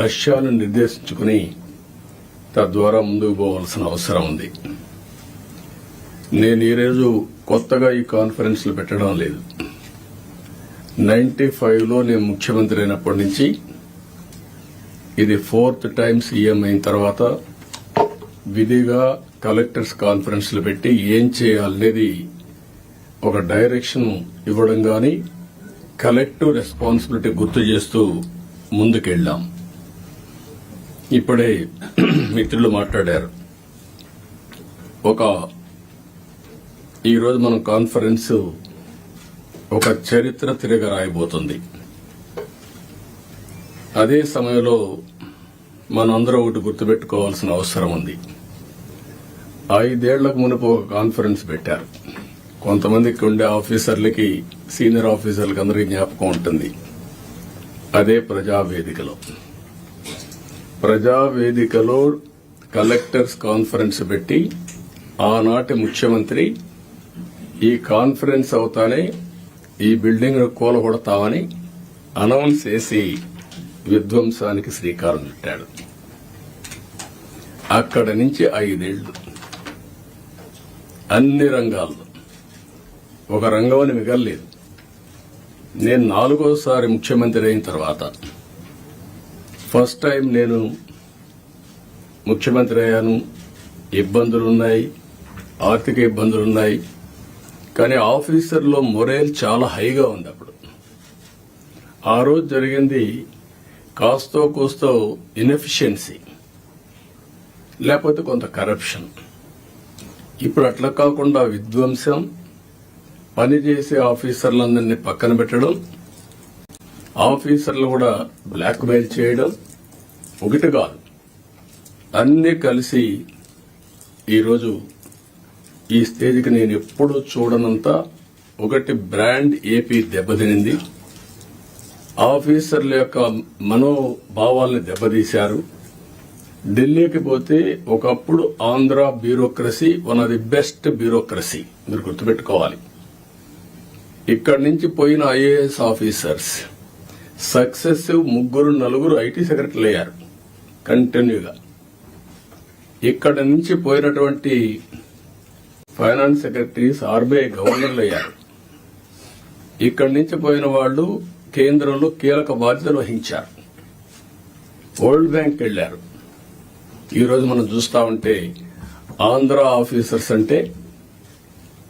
లక్ష్యాలను నిర్దేశించుకుని తద్వారా ముందుకు పోవాల్సిన అవసరం ఉంది. నేను ఈరోజు కొత్తగా ఈ కాన్ఫరెన్స్లు పెట్టడం లేదు. నైన్టీ ఫైవ్లో నేను ముఖ్యమంత్రి అయినప్పటి నుంచి ఇది ఫోర్త్ టైం సీఎం అయిన తర్వాత విధిగా కలెక్టర్స్ కాన్ఫరెన్స్లు పెట్టి ఏం చేయాలనేది ఒక డైరెక్షన్ ఇవ్వడం కానీ కలెక్టివ్ రెస్పాన్సిబిలిటీ గుర్తు చేస్తూ ముందుకెళ్ళాం. ఇప్పుడే మిత్రులు మాట్లాడారు. ఒక ఈరోజు మనం కాన్ఫరెన్స్ ఒక చరిత్ర తిరగ రాయబోతుంది. అదే సమయంలో మనందరం ఒకటి గుర్తుపెట్టుకోవాల్సిన అవసరం ఉంది. ఐదేళ్ళకు మునుపు ఒక కాన్ఫరెన్స్ పెట్టారు. కొంతమందికి ఉండే ఆఫీసర్లకి సీనియర్ ఆఫీసర్లకి అందరికీ జ్ఞాపకం ఉంటుంది. అదే ప్రజావేదికలో. ప్రజావేదికలో కలెక్టర్స్ కాన్ఫరెన్స్ పెట్టి ఆనాటి ముఖ్యమంత్రి ఈ కాన్ఫరెన్స్ అవుతానే ఈ బిల్డింగ్ కూలగొడతామని అనౌన్స్ చేసి విధ్వంసానికి శ్రీకారం చుట్టాడు. అక్కడ నుంచి ఐదేళ్ళు అన్ని రంగాల్లో. ఒక రంగం అని మిగల్లేదు. నేను నాలుగోసారి ముఖ్యమంత్రి అయిన తర్వాత ఫస్ట్ టైం నేను ముఖ్యమంత్రి అయ్యాను. ఇబ్బందులున్నాయి. ఆర్థిక ఇబ్బందులున్నాయి. కానీ ఆఫీసర్లో మొరేల్ చాలా హైగా ఉంది అప్పుడు. ఆ రోజు జరిగింది కాస్తో కోస్తో ఇన్ఎఫిషియన్సీ. లేకపోతే కొంత కరప్షన్. ఇప్పుడు అట్లా కాకుండా విధ్వంసం. పనిచేసే ఆఫీసర్లందరినీ పక్కన పెట్టడం. ఆఫీసర్లు కూడా బ్లాక్ మెయిల్ చేయడం ఒకటి కాదు. అన్నీ కలిసి ఈరోజు ఈ స్టేజ్కి నేను ఎప్పుడూ చూడనంత ఒకటి బ్రాండ్ ఏపీ దెబ్బతినింది. ఆఫీసర్ల యొక్క మనోభావాల్ని దెబ్బతీశారు. ఢిల్లీకి పోతే ఒకప్పుడు Andhra bureaucracy one of the best bureaucracy. మీరు గుర్తుపెట్టుకోవాలి. ఇక్కడి నుంచి పోయిన ఐఏఎస్ ఆఫీసర్స్. సక్సెసివ్ ముగ్గురు నలుగురు ఐటీ సెక్రటరీలు అయ్యారు. కంటిన్యూగా. ఇక్కడ నుంచి పోయినటువంటి ఫైనాన్స్ సెక్రటరీస్ ఆర్బీఐ గవర్నర్లు అయ్యారు. ఇక్కడి నుంచి పోయిన వాళ్ళు కేంద్రంలో కీలక బాధ్యతలు వహించారు. వరల్డ్ బ్యాంక్ వెళ్ళారు ఈరోజు మనం చూస్తా ఉంటే ఆంధ్ర ఆఫీసర్స్ అంటే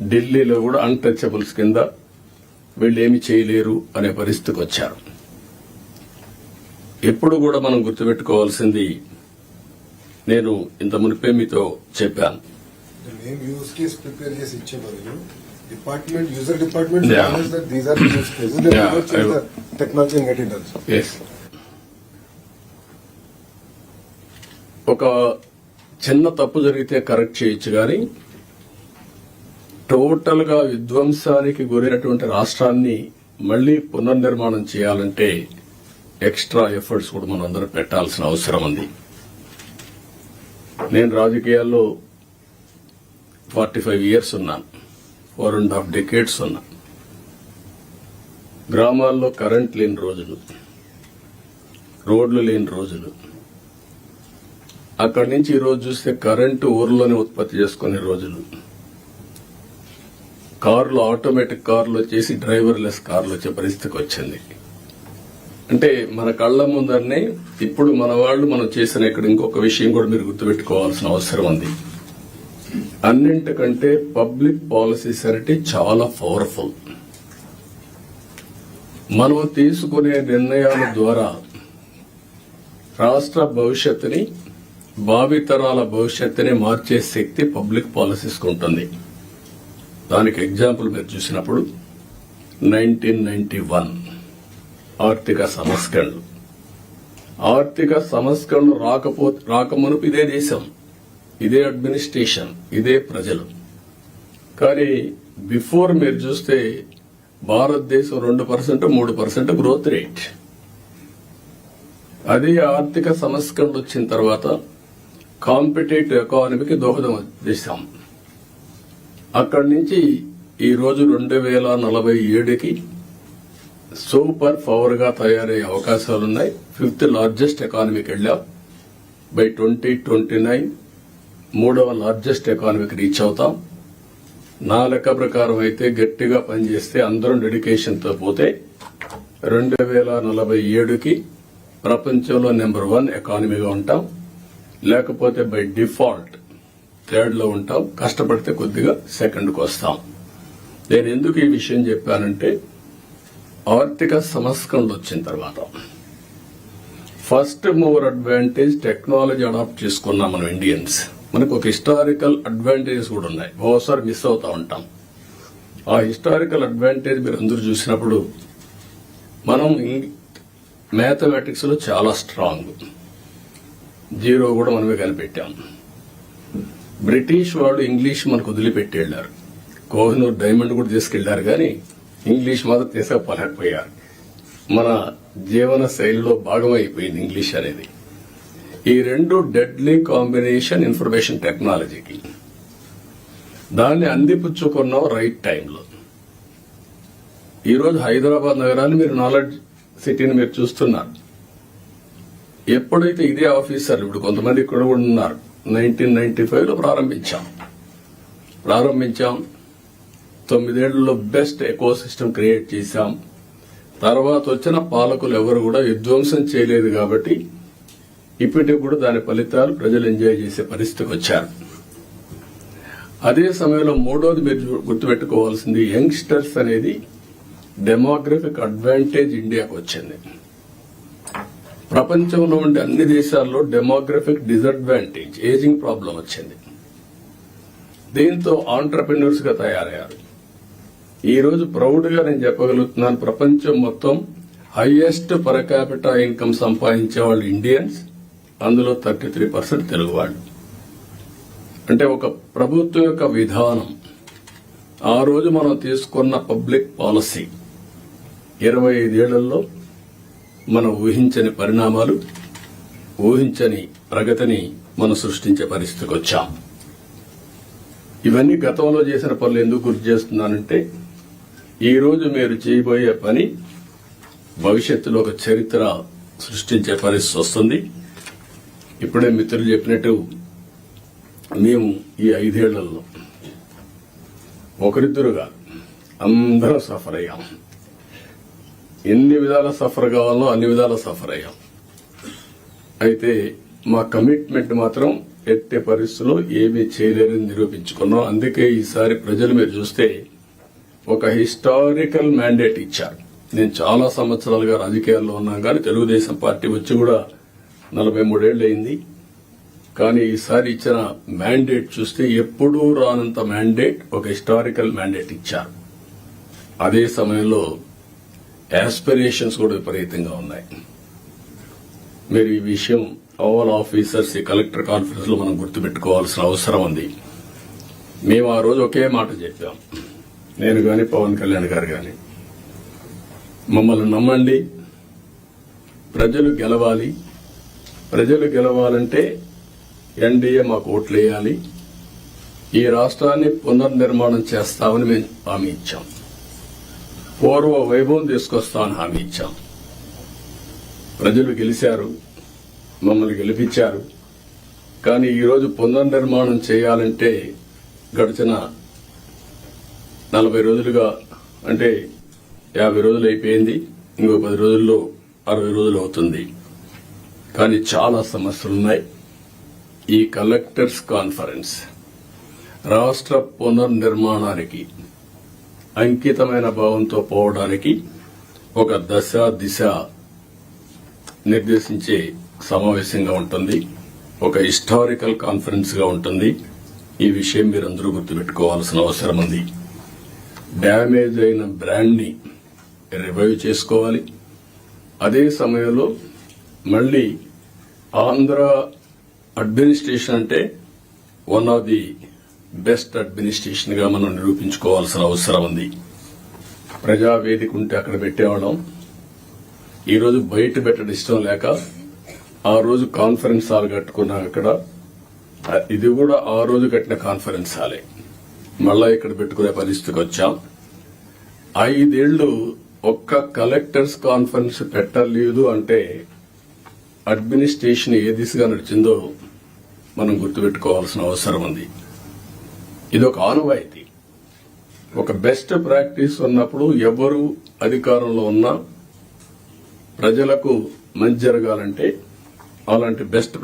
ఢిల్లీలో కూడా అన్టచబుల్స్ కింద వీళ్ళు ఏమి చేయలేరు అనే పరిస్థితికి వచ్చారు. ఎప్పుడు కూడా మనం గుర్తుపెట్టుకోవాల్సింది నేను ఇంత మునిపే మీతో చెప్పాను department user department. These are use. Technology and get it also ఒక చిన్న తప్పు జరిగితే కరెక్ట్ చేయొచ్చు కానీ టోటల్గా విధ్వంసానికి గురైనటువంటి రాష్ట్రాన్ని మళ్ళీ పునర్నిర్మాణం చేయాలంటే ఎక్స్ట్రా ఎఫర్ట్స్ కూడా మనం పెట్టాల్సిన అవసరం ఉంది. నేను రాజకీయాల్లో ఫార్టీ ఫైవ్ ఇయర్స్ ఉన్నాను. ఫోర్ అండ్ హాఫ్ డెకేడ్స్ ఉన్నా గ్రామాల్లో కరెంట్ లేని రోజులు రోడ్లు లేని రోజులు అక్కడి నుంచి ఈ రోజు చూస్తే కరెంటు ఊర్లోనే ఉత్పత్తి చేసుకునే రోజులు. కార్లు ఆటోమేటిక్ కార్లు వచ్చేసి డ్రైవర్లెస్ కార్లు వచ్చే పరిస్థితికి వచ్చింది. అంటే మన కళ్ళ ముందరనే ఇప్పుడు మన వాళ్ళు మనం చేసిన ఇక్కడ ఇంకొక విషయం కూడా మీరు గుర్తుపెట్టుకోవాల్సిన అవసరం ఉంది. అన్నింటికంటే పబ్లిక్ పాలసీస్ అంటే చాలా పవర్ఫుల్. మనం తీసుకునే నిర్ణయాల ద్వారా రాష్ట్ర భవిష్యత్తుని భావితరాల భవిష్యత్తుని మార్చే శక్తి పబ్లిక్ పాలసీస్ ఉంటుంది. దానికి ఎగ్జాంపుల్ మీరు చూసినప్పుడు నైన్టీన్ నైన్టీ వన్. ఆర్థిక సంస్కరణలు. ఆర్థిక సంస్కరణలు రాకపో రాకమునుపు ఇదే దేశం ఇదే అడ్మినిస్ట్రేషన్ ఇదే ప్రజలు. కానీ బిఫోర్ మీరు చూస్తే భారతదేశం రెండు పర్సెంట్ మూడు పర్సెంట్ గ్రోత్ రేట్ అదే ఆర్థిక సంస్కరణలు వచ్చిన తర్వాత కాంపిటేటివ్ ఎకానమీకి దోహదం చేశాం. అక్కడి నుంచి ఈ రోజు రెండు వేల నలభై ఏడుకి సూపర్ పవర్గా తయారయ్యే అవకాశాలు ఉన్నాయి ఫిఫ్త్ లార్జెస్ట్ ఎకానమీకి వెళ్ళాం. బై ట్వంటీ ట్వంటీ నైన్ మూడవ లార్జెస్ట్ ఎకానమీకి రీచ్ అవుతాం. నా లెక్క ప్రకారం అయితే గట్టిగా పనిచేస్తే అందరం డెడికేషన్తో పోతే రెండు వేల నలభై ఏడుకి ప్రపంచంలో నెంబర్ వన్ ఎకానమీగా ఉంటాం. లేకపోతే బై డిఫాల్ట్ థర్డ్లో ఉంటాం. కష్టపడితే కొద్దిగా సెకండ్కి వస్తాం. నేను ఎందుకు ఈ విషయం చెప్పానంటే ఆర్థిక సంస్కరణలు వచ్చిన తర్వాత first mover advantage technology adopt చేసుకున్నాం మనం ఇండియన్స్ మనకు ఒక హిస్టారికల్ అడ్వాంటేజెస్ కూడా ఉన్నాయి. ఓసారి మిస్ అవుతా ఉంటాం. ఆ హిస్టారికల్ అడ్వాంటేజ్ మీరు అందరూ చూసినప్పుడు మనం మ్యాథమెటిక్స్లో చాలా స్ట్రాంగ్ జీరో కూడా మనమే కనిపెట్టాం. బ్రిటిష్ వాళ్ళు ఇంగ్లీష్ మనకు వదిలిపెట్టి వెళ్ళారు కోహినూర్ డైమండ్ కూడా తీసుకెళ్ళారు కానీ ఇంగ్లీష్ మాత్రం తీసుకుపోలేకపోయారు. మన జీవన శైలిలో భాగమైపోయింది ఇంగ్లీష్ అనేది. ఈ రెండు డెడ్లీ కాంబినేషన్ ఇన్ఫర్మేషన్ టెక్నాలజీకి దాన్ని అందిపుచ్చుకున్నాం రైట్ టైంలో ఈరోజు హైదరాబాద్ నగరాన్ని మీరు నాలెడ్జ్ సిటీని మీరు చూస్తున్నారు. ఎప్పుడైతే ఇదే ఆఫీసర్ ఇప్పుడు కొంతమంది ఇక్కడ కూడా ఉన్నారు. నైన్టీన్ నైన్టీ ఫైవ్లో ప్రారంభించాం. ప్రారంభించాం. తొమ్మిదేళ్ళలో బెస్ట్ ఎకో సిస్టమ్ క్రియేట్ చేశాం. తర్వాత వచ్చిన పాలకులు ఎవరు కూడా విధ్వంసం చేయలేదు కాబట్టి ఇప్పటికి కూడా దాని ఫలితాలు ప్రజలు ఎంజాయ్ చేసే పరిస్థితికి వచ్చారు. అదే సమయంలో మూడోది మీరు గుర్తుపెట్టుకోవాల్సింది యంగ్స్టర్స్ అనేది డెమోగ్రఫిక్ అడ్వాంటేజ్ ఇండియాకు వచ్చింది. ప్రపంచంలో ఉండే అన్ని దేశాల్లో డెమోగ్రఫిక్ డిసడ్వాంటేజ్ ఏజింగ్ ప్రాబ్లం వచ్చింది. దీంతో ఆంటర్ప్రినర్స్గా తయారయ్యారు. ఈ రోజు ప్రౌడ్గా నేను చెప్పగలుగుతున్నాను ప్రపంచం మొత్తం హైయెస్ట్ పర్ క్యాపిటల్ ఇన్కమ్ సంపాదించే వాళ్ళు ఇండియన్స్ అందులో థర్టీ త్రీ పర్సెంట్ తెలుగు వాళ్ళు. అంటే ఒక ప్రభుత్వం యొక్క విధానం. ఆ రోజు మనం తీసుకున్న పబ్లిక్ పాలసీ ఇరవై ఐదేళ్ళలో మనం ఊహించని పరిణామాలు ఊహించని ప్రగతిని మనం సృష్టించే పరిస్థితికి వచ్చాం. ఇవన్నీ గతంలో చేసిన పనులు ఎందుకు గుర్తు చేస్తున్నానంటే ఈరోజు మీరు చేయబోయే పని భవిష్యత్తులో ఒక చరిత్ర సృష్టించే పరిస్థితి వస్తుంది. ఇప్పుడే మిత్రులు చెప్పినట్టు మేము ఈ ఐదేళ్ళలో ఒకరిద్దరుగా అందరం సఫర్ అయ్యాం. ఎన్ని విధాల సఫర్ కావాలో అన్ని విధాల సఫర్ అయ్యాం. అయితే మా కమిట్మెంట్ మాత్రం ఎట్టే పరిస్థితుల్లో ఏమీ చేయలేరని నిరూపించుకున్నాం. అందుకే ఈసారి ప్రజలు మీరు చూస్తే ఒక హిస్టారికల్ మ్యాండేట్ ఇచ్చారు. నేను చాలా సంవత్సరాలుగా రాజకీయాల్లో ఉన్నాను కానీ తెలుగుదేశం పార్టీ వచ్చి కూడా నలభై మూడేళ్ళు అయింది. కానీ ఈసారి ఇచ్చిన మ్యాండేట్ చూస్తే ఎప్పుడూ రానంత మ్యాండేట్ ఒక హిస్టారికల్ మ్యాండేట్ ఇచ్చారు. అదే సమయంలో యాస్పిరేషన్స్ కూడా విపరీతంగా ఉన్నాయి. మీరు ఈ విషయం ఆల్ ఆఫీసర్స్ ఈ కలెక్టర్ కాన్ఫరెన్స్లో మనం గుర్తుపెట్టుకోవాల్సిన అవసరం ఉంది. మేము ఆ రోజు ఒకే మాట చెప్పాం. నేను కానీ పవన్ కళ్యాణ్ గారు కానీ మమ్మల్ని నమ్మండి. ప్రజలు గెలవాలి. ప్రజలు గెలవాలంటే ఎన్డీఏ మాకు ఓట్లేయాలి. ఈ రాష్ట్రాన్ని పునర్నిర్మాణం చేస్తామని మేము హామీ ఇచ్చాం. పూర్వ వైభవం తీసుకొస్తామని హామీ ఇచ్చాం. ప్రజలు గెలిచారు. మమ్మల్ని గెలిపించారు. కానీ ఈరోజు పునర్నిర్మాణం చేయాలంటే గడిచిన నలభై రోజులుగా అంటే యాభై రోజులు అయిపోయింది ఇంకో పది రోజుల్లో అరవై రోజులు అవుతుంది. కానీ చాలా సమస్యలున్నాయి ఈ కలెక్టర్స్ కాన్ఫరెన్స్ రాష్ట్ర పునర్నిర్మాణానికి అంకితమైన భావంతో పోవడానికి ఒక దశ దిశ నిర్దేశించే సమావేశంగా ఉంటుంది. ఒక హిస్టారికల్ కాన్ఫరెన్స్గా ఉంటుంది. ఈ విషయం మీరందరూ గుర్తుపెట్టుకోవాల్సిన అవసరం ఉంది. డ్యామేజ్ అయిన బ్రాండ్ని రివైవ్ చేసుకోవాలి. అదే సమయంలో మళ్ళీ ఆంధ్ర అడ్మినిస్ట్రేషన్ అంటే వన్ ఆఫ్ ది బెస్ట్ అడ్మినిస్ట్రేషన్గా మనం నిరూపించుకోవాల్సిన అవసరం ఉంది. ప్రజావేదిక ఉంటే అక్కడ పెట్టేవాళ్ళం. ఈరోజు బయట పెట్టడం ఇష్టం లేక ఆ రోజు కాన్ఫరెన్స్ హాల్ కట్టుకున్నాం అక్కడ. ఇది కూడా ఆ రోజు కట్టిన కాన్ఫరెన్స్ హాలే. మళ్ళా ఇక్కడ పెట్టుకునే పరిస్థితికి వచ్చాం. ఐదేళ్ళు ఒక్క కలెక్టర్స్ కాన్ఫరెన్స్ పెట్టలేదు అంటే అడ్మినిస్ట్రేషన్ ఏ దిశగా నడిచిందో మనం గుర్తుపెట్టుకోవాల్సిన అవసరం ఉంది. ఇది ఒక ఆనవాయితీ. ఒక బెస్ట్ ప్రాక్టీస్ ఉన్నప్పుడు ఎవరు అధికారంలో ఉన్నా ప్రజలకు మంచి జరగాలంటే అలాంటి బెస్ట్